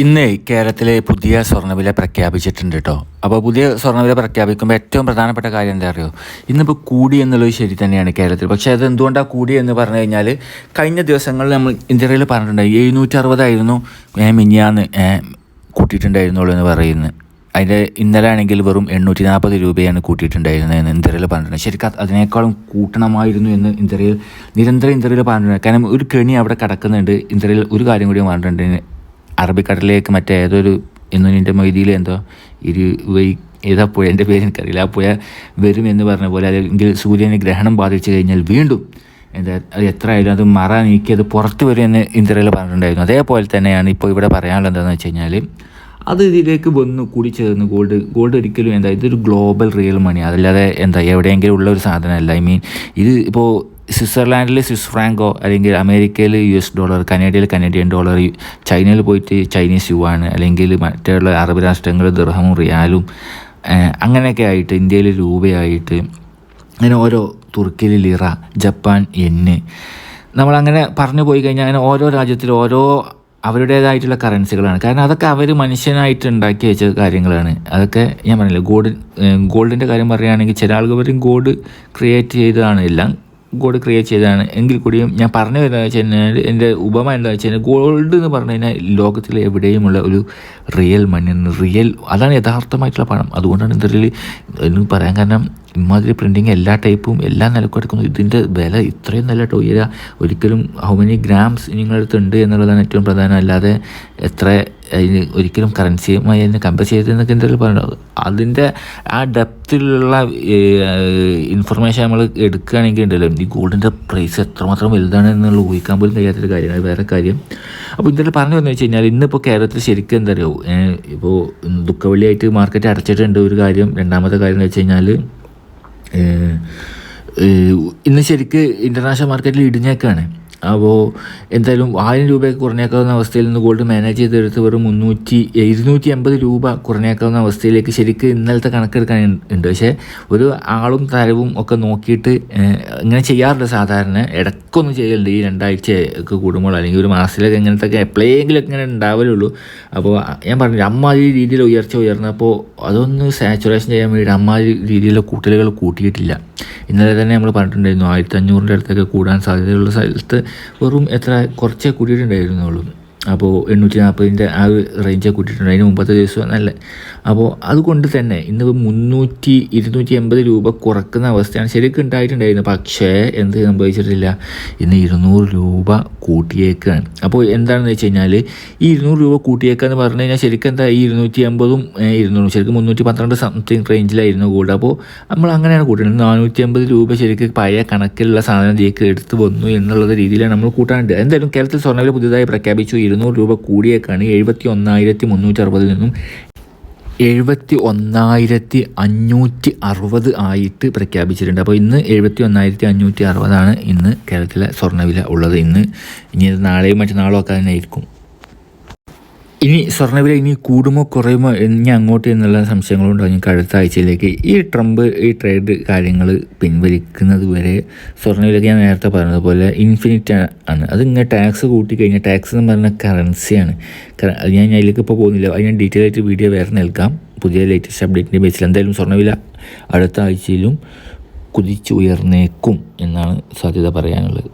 ഇന്ന് കേരളത്തിലെ പുതിയ സ്വർണവില പ്രഖ്യാപിച്ചിട്ടുണ്ട് കേട്ടോ അപ്പോൾ പുതിയ സ്വർണവില പ്രഖ്യാപിക്കുമ്പോൾ ഏറ്റവും പ്രധാനപ്പെട്ട കാര്യം എന്താ അറിയോ? ഇന്നിപ്പോൾ കൂടി എന്നുള്ളത് ശരി തന്നെയാണ് കേരളത്തിൽ. പക്ഷേ അത് എന്തുകൊണ്ടാണ് കൂടി എന്ന് പറഞ്ഞു കഴിഞ്ഞാൽ കഴിഞ്ഞ ദിവസങ്ങളിൽ നമ്മൾ ഇന്ത്യയിൽ പറഞ്ഞിട്ടുണ്ടായി എഴുന്നൂറ്റി അറുപതായിരുന്നു മിനിയാന്ന് കൂട്ടിയിട്ടുണ്ടായിരുന്നുള്ളൂ എന്ന് പറയുന്നത് അതിന്റെ ഇന്നലെ ആണെങ്കിൽ വെറും എണ്ണൂറ്റി നാൽപ്പത് രൂപയാണ് കൂട്ടിയിട്ടുണ്ടായിരുന്നത് എന്ന് ഇന്ത്യയിൽ പറഞ്ഞിട്ടുണ്ട്. ശരിക്കും അതിനേക്കാളും കൂട്ടണമായിരുന്നു എന്ന് ഇന്ത്യയിൽ നിരന്തരം ഇന്ത്യയിൽ പറഞ്ഞിട്ടുണ്ട്. കാരണം ഒരു കെണി അവിടെ കിടക്കുന്നുണ്ട്. ഇന്ത്യയിൽ ഒരു കാര്യം കൂടി പറഞ്ഞിട്ടുണ്ട്. അറബിക്കടലിലേക്ക് മറ്റേ ഏതൊരു ഇന്നുനിന്റെ മൊയ്തിയിൽ എന്തോ ഇരു വൈ ഏതാ പുഴ? എന്റെ പേര് എനിക്കറിയില്ല. ആ പുഴ വരും എന്ന് പറഞ്ഞ പോലെ അല്ലെങ്കിൽ സൂര്യനെ ഗ്രഹണം ബാധിച്ചു കഴിഞ്ഞാൽ വീണ്ടും എന്താ അത് എത്ര ആയാലും അത് മറ നീക്കി അത് പുറത്ത് എന്ന് ഇന്ത്യയിൽ പറഞ്ഞിട്ടുണ്ടായിരുന്നു. അതേപോലെ തന്നെയാണ് ഇപ്പോൾ ഇവിടെ പറയാനുള്ളത് എന്താണെന്ന് വെച്ച് കഴിഞ്ഞാൽ അത് ഇതിലേക്ക് വന്ന് കൂടി ചേർന്ന് ഗോൾഡ് ഗോൾഡ് ഒരിക്കലും എന്താ ഇതൊരു ഗ്ലോബൽ റിയൽ മണി അതല്ലാതെ എന്താ എവിടെയെങ്കിലും ഉള്ള ഒരു സാധനമല്ല. ഐ മീൻ ഇത് ഇപ്പോൾ സ്വിറ്റ്സർലാൻഡിൽ സ്വിസ് ഫ്രാങ്കോ അല്ലെങ്കിൽ അമേരിക്കയിൽ യു എസ് ഡോളർ കനേഡയിൽ കനേഡിയൻ ഡോളർ ചൈനയിൽ പോയിട്ട് ചൈനീസ് യുവാണ് അല്ലെങ്കിൽ മറ്റുള്ള അറബ് രാഷ്ട്രങ്ങൾ ദൃഹമും റിയാലും അങ്ങനെയൊക്കെ ആയിട്ട് ഇന്ത്യയിൽ രൂപയായിട്ട് അങ്ങനെ ഓരോ തുർക്കിയിൽ ലിറ ജപ്പാൻ എന്ന് നമ്മളങ്ങനെ പറഞ്ഞു പോയി കഴിഞ്ഞാൽ അങ്ങനെ ഓരോ രാജ്യത്തിലും ഓരോ അവരുടേതായിട്ടുള്ള കറൻസികളാണ് കാരണം അതൊക്കെ അവർ മനുഷ്യനായിട്ട് ഉണ്ടാക്കി വെച്ച കാര്യങ്ങളാണ്. അതൊക്കെ ഞാൻ പറഞ്ഞില്ല ഗോൾഡ് ഗോൾഡിന്റെ കാര്യം പറയുകയാണെങ്കിൽ ചില ആളുകൾ ഗോൾഡ് ക്രിയേറ്റ് ചെയ്തതാണ് എല്ലാം ഗോഡ് ക്രിയേറ്റ് ചെയ്തതാണ്. എങ്കിൽ കൂടിയും ഞാൻ പറഞ്ഞു വരുന്നത് വെച്ച് കഴിഞ്ഞാൽ എന്റെ ഉപമ എന്താ വെച്ച് കഴിഞ്ഞാൽ ഗോൾഡ് എന്ന് പറഞ്ഞു കഴിഞ്ഞാൽ ലോകത്തിൽ എവിടെയുമുള്ള ഒരു റിയൽ മണി റിയൽ അതാണ് യഥാർത്ഥമായിട്ടുള്ള പണം. അതുകൊണ്ടാണ് ഇതിൽ എന്ന് പറയാൻ കാരണം ഇമാതിരി പ്രിന്റിങ് എല്ലാ ടൈപ്പും എല്ലാ നിലക്കും എടുക്കുന്നു. ഇതിന്റെ വില ഇത്രയും നല്ല ടോയ്യ ഒരിക്കലും ഹൗ മെനി ഗ്രാംസ് നിങ്ങളടുത്തുണ്ട് എന്നുള്ളതാണ് ഏറ്റവും പ്രധാനം. അല്ലാതെ എത്ര അതിന് ഒരിക്കലും കറൻസിയുമായി അതിനെ കമ്പയർ ചെയ്തെന്നൊക്കെ എന്തെങ്കിലും പറയുന്നത് അതിന്റെ ആ ഡെപ്തിലുള്ള ഇൻഫർമേഷൻ നമ്മൾ എടുക്കുകയാണെങ്കിൽ ഉണ്ടല്ലോ ഈ ഗോൾഡിന്റെ പ്രൈസ് എത്രമാത്രം വലുതാണ് എന്നുള്ള ഊഹിക്കാൻ പോലും കഴിയാത്തൊരു കാര്യമാണ്. വേറെ കാര്യം. അപ്പോൾ ഇതിൽ പറഞ്ഞു വന്നു വെച്ച് കഴിഞ്ഞാൽ ഇന്നിപ്പോൾ കേരളത്തിൽ ശരിക്കും എന്താ പറയുക ഇപ്പോൾ ദുഃഖവെള്ളിയായിട്ട് മാർക്കറ്റ് അടച്ചിട്ടുണ്ട് ഒരു കാര്യം. രണ്ടാമത്തെ കാര്യം എന്ന് വെച്ച് കഴിഞ്ഞാൽ ഇന്ന് ശരിക്ക് ഇന്റർനാഷണൽ മാർക്കറ്റിൽ ഇടിഞ്ഞേക്കാണ്. അപ്പോൾ എന്തായാലും ആയിരം രൂപയൊക്കെ കുറഞ്ഞേക്കാവുന്ന അവസ്ഥയിൽ നിന്ന് ഗോൾഡ് മാനേജ് ചെയ്തെടുത്ത് വെറും മുന്നൂറ്റി ഇരുന്നൂറ്റി അമ്പത് രൂപ കുറഞ്ഞേക്കാവുന്ന അവസ്ഥയിലേക്ക് ശരിക്കും ഇന്നലത്തെ കണക്കെടുക്കാൻ ഉണ്ട്. പക്ഷേ ഒരു ആളും തരവും ഒക്കെ നോക്കിയിട്ട് ഇങ്ങനെ ചെയ്യാറുണ്ട് സാധാരണ. ഇടയ്ക്കൊന്നും ചെയ്യലുണ്ട് ഈ രണ്ടാഴ്ച ഒക്കെ കൂടുമ്പോൾ. അല്ലെങ്കിൽ ഒരു മാസത്തിലൊക്കെ ഇങ്ങനത്തെ എപ്പോഴെങ്കിലും ഇങ്ങനെ ഉണ്ടാവലുള്ളൂ. അപ്പോൾ ഞാൻ പറഞ്ഞു അമ്മാതിരി രീതിയിൽ ഉയർച്ച ഉയർന്നപ്പോൾ അതൊന്ന് സാച്ചുറേഷൻ ചെയ്യാൻ വേണ്ടി അമ്മാതിരി രീതിയിലുള്ള കൂട്ടലുകൾ കൂട്ടിയിട്ടില്ല. ഇന്നലെ തന്നെ നമ്മൾ പറഞ്ഞിട്ടുണ്ടായിരുന്നു ആയിരത്തി അഞ്ഞൂറിന്റെ അടുത്തൊക്കെ കൂടാൻ സാധ്യതയുള്ള സ്ഥലത്ത് വെറും എത്ര കുറച്ചേ കൂട്ടിയിട്ടുണ്ടായിരുന്നുള്ളൂ അപ്പോൾ എണ്ണൂറ്റി നാൽപ്പതിന്റെ ആ ഒരു റേഞ്ച് കൂട്ടിയിട്ടുണ്ട്. അതിന് മുമ്പത്തെ ദിവസം നല്ല. അപ്പോൾ അതുകൊണ്ട് തന്നെ ഇന്ന് മുന്നൂറ്റി ഇരുന്നൂറ്റി എൺപത് രൂപ കുറക്കുന്ന അവസ്ഥയാണ് ശരിക്കും ഉണ്ടായിട്ടുണ്ടായിരുന്നു പക്ഷേ എന്ത് സംഭവിച്ചിട്ടില്ല. ഇന്ന് ഇരുന്നൂറ് രൂപ കൂട്ടിയേക്കാണ്. അപ്പോൾ എന്താണെന്ന് വെച്ച് കഴിഞ്ഞാൽ ഈ ഇരുന്നൂറ് രൂപ കൂട്ടിയേക്കാന്ന് പറഞ്ഞു കഴിഞ്ഞാൽ ശരിക്കും എന്താ ഈ ഇരുന്നൂറ്റി എൺപതും ഇരുന്നൂറും ശരിക്കും മുന്നൂറ്റി പന്ത്രണ്ട് സംതിങ് റേഞ്ചിലായിരുന്നു കൂടെ. അപ്പോൾ നമ്മൾ അങ്ങനെയാണ് കൂട്ടുന്നത് നാനൂറ്റി അമ്പത് രൂപ ശരിക്കും പഴയ കണക്കിലുള്ള സാധനം ഇതിലേക്ക് എടുത്ത് വന്നു എന്നുള്ള രീതിയിലാണ് നമ്മൾ കൂട്ടാനുണ്ട്. എന്തായാലും കേരളത്തിൽ സ്വർണവില പുതിയതായി പ്രഖ്യാപിച്ചു. ഇരുന്നൂറ് രൂപ കൂടിയേക്കാണ് എഴുപത്തി ഒന്നായിരത്തി മുന്നൂറ്റി അറുപതിൽ നിന്നും എഴുപത്തി ഒന്നായിരത്തി അഞ്ഞൂറ്റി അറുപത് ആയിട്ട് പ്രഖ്യാപിച്ചിട്ടുണ്ട്. അപ്പോൾ ഇന്ന് എഴുപത്തി ഒന്നായിരത്തി അഞ്ഞൂറ്റി അറുപതാണ് ഇന്ന് കേരളത്തിലെ സ്വർണവില ഉള്ളത്. ഇന്ന് ഇനി നാളെയും മറ്റന്നാളും ഒക്കെ തന്നെ ആയിരിക്കും. ഇനി സ്വർണവില ഇനി കൂടുമോ കുറയുമോ ഇനി അങ്ങോട്ട് എന്നുള്ള സംശയങ്ങളുണ്ടാകും ഞങ്ങൾക്ക് അടുത്ത ആഴ്ചയിലേക്ക് ഈ ട്രംപ് ഈ ട്രേഡ് കാര്യങ്ങൾ പിൻവലിക്കുന്നത് വരെ സ്വർണവിലയ്ക്ക് ഞാൻ നേരത്തെ പറഞ്ഞതുപോലെ ഇൻഫിനിറ്റ് ആണ്. അത് ഇങ്ങനെ ടാക്സ് കൂട്ടി കഴിഞ്ഞാൽ ടാക്സ് എന്ന് പറഞ്ഞ കറൻസിയാണ് ഞാൻ അതിലേക്ക് ഇപ്പോൾ പോകുന്നില്ല. അത് ഞാൻ ഡീറ്റെയിൽ ആയിട്ട് വീഡിയോ വേറെ നൽകാം. പുതിയ ലേറ്റസ്റ്റ് അപ്ഡേറ്റിന്റെ ബേസിൽ എന്തായാലും സ്വർണവില അടുത്ത ആഴ്ചയിലും കുതിച്ചുയർന്നേക്കും എന്നാണ് സാധ്യത പറയാനുള്ളത്.